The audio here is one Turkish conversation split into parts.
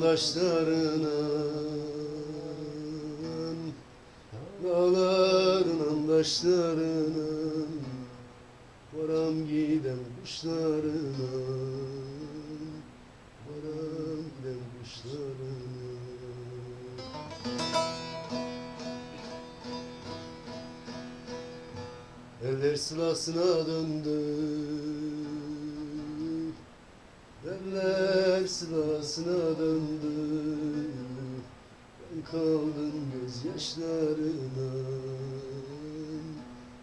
taşlarının Dağlarının taşlarının Varam giden kuşlarının Varam giden kuşlarının. Eller sılasına döndü Eller sılasına döndü. Ben kaldım gözyaşlarına.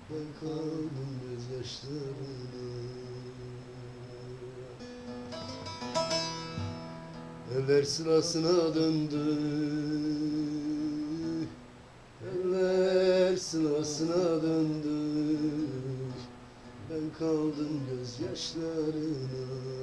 Ben kaldım gözyaşlarına. Eller sırasına döndü. Eller sırasına döndü. Ben kaldım gözyaşlarına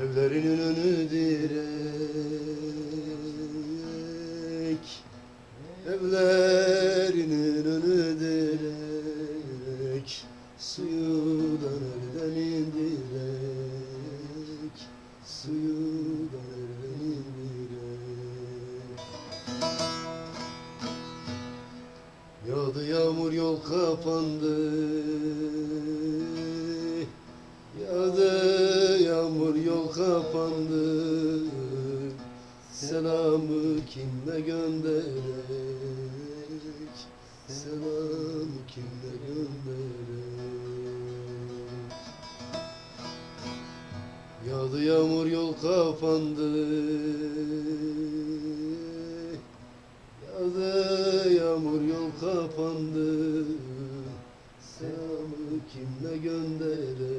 Evlerinin önü direk. Evlerinin önü direk. Suyudan elden indirek Suyudan elden indirek Yağdı yağmur yol kapandı kimle gönderek? Selamı kimle gönderek? Yağdı yağmur yol kapandı. Yağdı yağmur yol kapandı. Selamı kimle gönderek